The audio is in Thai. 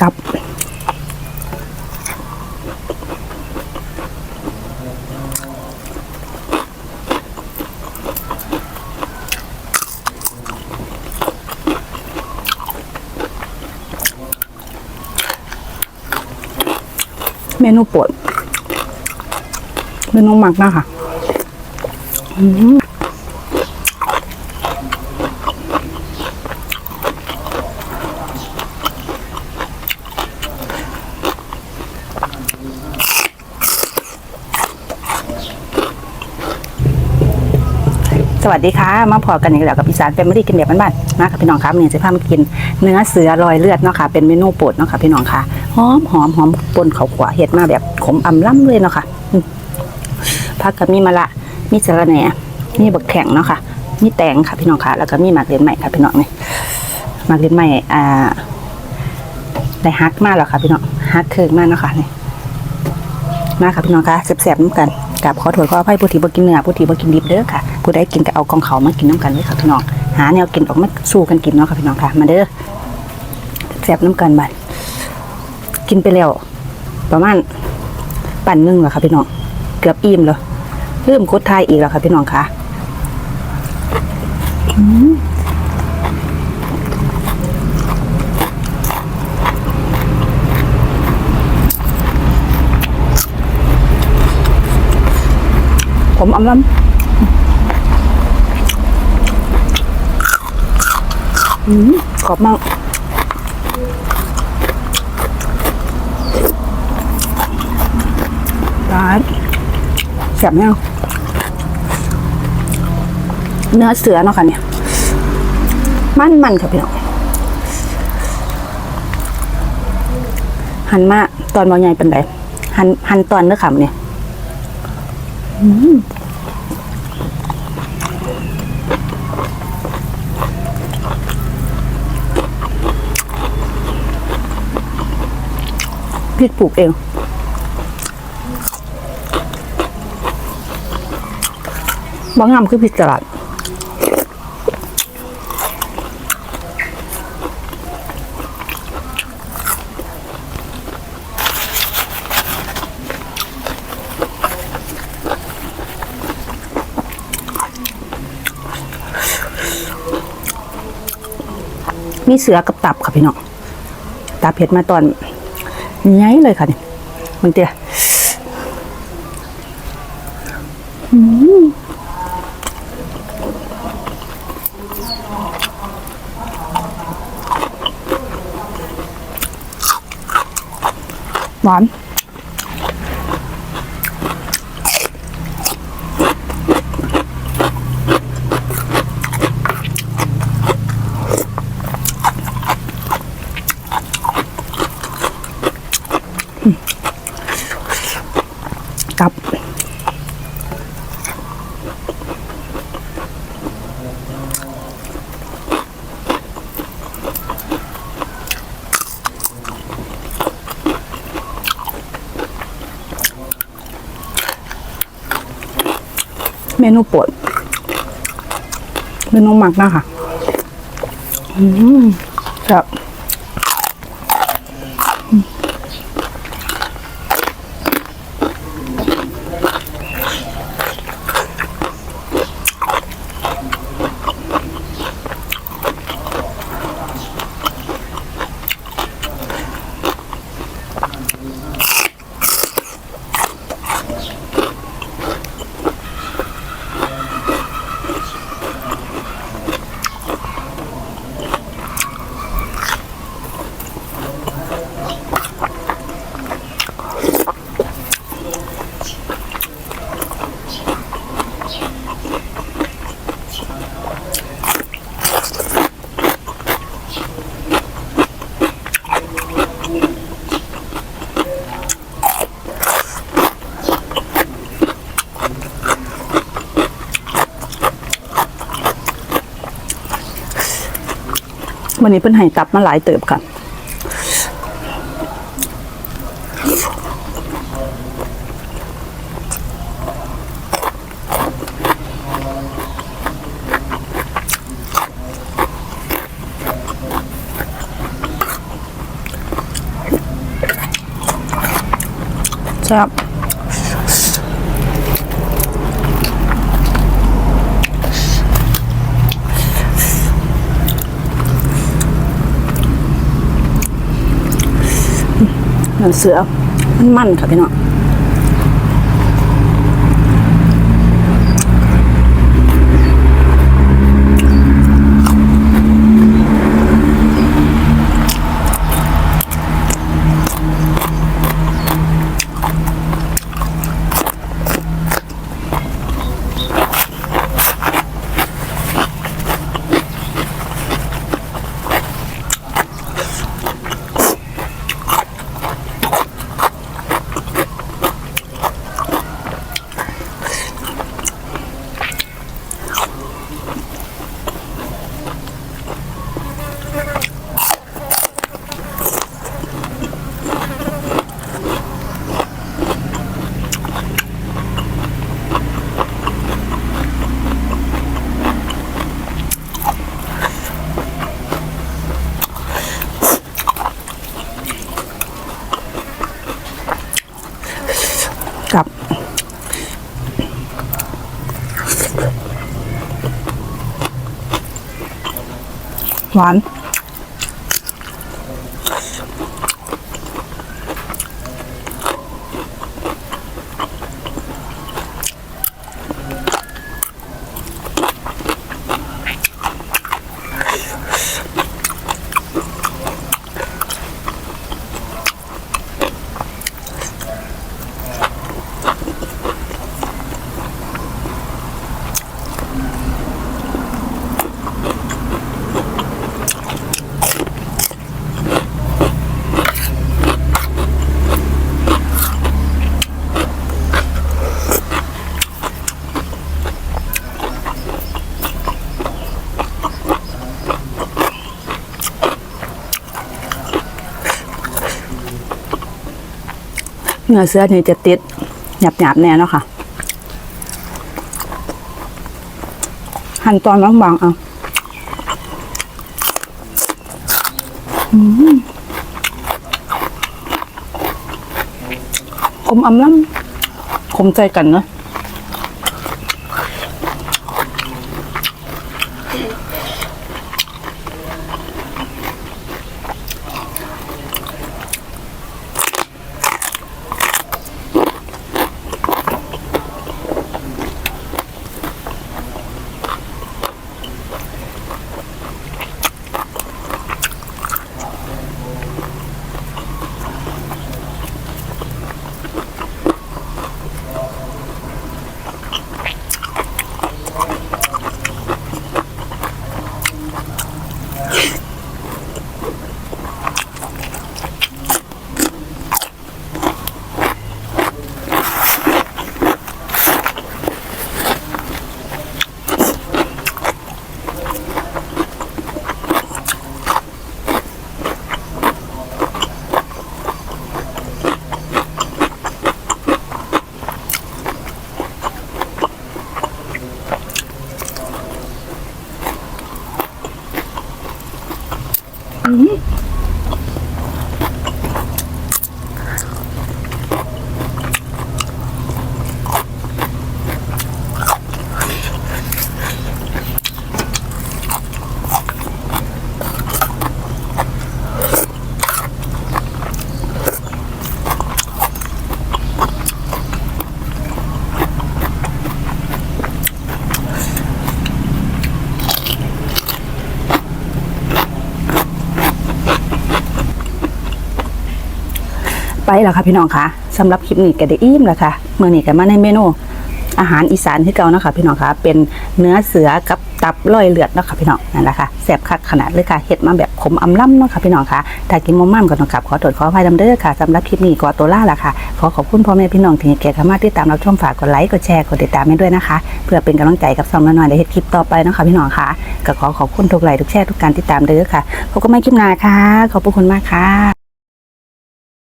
กับเมนูโปรดเมนูหมักนะคะ อืม วัสดีค่ะ มาพอกันอีกแล้วกับอีสานแฟมิลี่กินเด็กบ้านๆมาค่ะพี่น้องครับเนี่ยจะพามากินเนื้อเสือรอยเลือดเนาะค่ะ เป็นเมนูโปรดเนาะค่ะพี่น้องค่ะ หอมหอมหอมปนเขาวขวาเห็ดมาแบบขมอ่ำล่ำเลยเนาะค่ะผักกับมีมะละ มีสะระแหน่มีบักแข็งเนาะค่ะ มีแตงค่ะพี่น้องค่ะ แล้วก็มีหมากเลียนใหม่ค่ะพี่น้องเนี่ยหมากเลียนใหม่อ่าได้ฮักมากแล้วค่ะพี่น้องฮักเคิงมากเนาะค่ะเนี่ยมาค่ะพี่น้องค่ะแซบๆน้ำกันกับขอโทษขออภัยผู้ที่บ่กินเนื้อผู้ที่บ่กินดิบเด้อค่ะ ผู้ใดกินก็เอากองเขามากินน้ำกันเลยค่ะพี่น้องหาแนวกินออกมาสู้กันกินเนาะค่ะพี่น้องค่ะมาเด้อแซ่บน้ำกันบัดกินไปแล้ว ประมาณปั่นนึงแล้วค่ะพี่น้องเกือบอิ่มแล้วเริ่มโคตรไทยอีกแล้วค่ะพี่น้องค่ะผมอำลำ อืมกรอบมากร้านแซ่บเนี่เนื้อเสือเนาะค่ะเนี่ย มันมันค่ะพี่น้องหันมาตอนบอใหญ่เป็นไรหันหันตอนเนื้อขำเนี่ย อืม พริกปลูกเองบางงามคือพริกตลาดมีเสือกับตับค่ะพี่น้องตับเผ็ดมาตอน ไงเลยค่ะนี่มันเตี้ยอืมหวาน กับ เมนูโปรดเมนูหมักนะคะ อืมครับ วันนี้เพิ่นให้ตับมาหลายเติบค่ะแซ่บ เนื้อเสือมันมันค่ะพี่น้อง กับ ห เนื้อเสื้อนี่จะติดหยาบหยาบๆแน่เนาะค่ะ หั่นตอนบางๆเอาอืมขมอำล้ำขมใจกันเนาะ ไปแล้วค่ะพี่น้องค่ะสำหรับคลิปนี้ก็ได้อิ่มแล้วค่ะเมื่อนี้ก็มาในเมนูอาหารอีสานที่เก่านะคะพี่น้องค่ะเป็นเนื้อเสือกับตับร้อยเลือดนะค่ะพี่น้องนั่นแหละค่ะแซบคักขนาดเลยค่ะเฮ็ดมาแบบขมอำล่ำเนาะค่ะพี่น้องค่ะถ้ากินมอมม่ำก็ต้องกลับขอตรวจขออภัยดำเด้อค่ะสำหรับคลิปนี้ก็ตัวล่าละค่ะ ขอขอบคุณพ่อแม่พี่น้องที่เกียรติเข้ามาที่ตามรับชมฝากกดไลค์กดแชร์กดติดตามให้ด้วยนะคะ เพื่อเป็นกำลังใจกับซอมน้อยในเฮ็ดคลิปต่อไปนะคะพี่น้องค่ะก็ขอขอบคุณทุกไลค์ทุกแชร์ทุกการติดตามเด้อค่ะพบกันใหม่คลิปหน้าค่ะ ขอบคุณมากค่ะ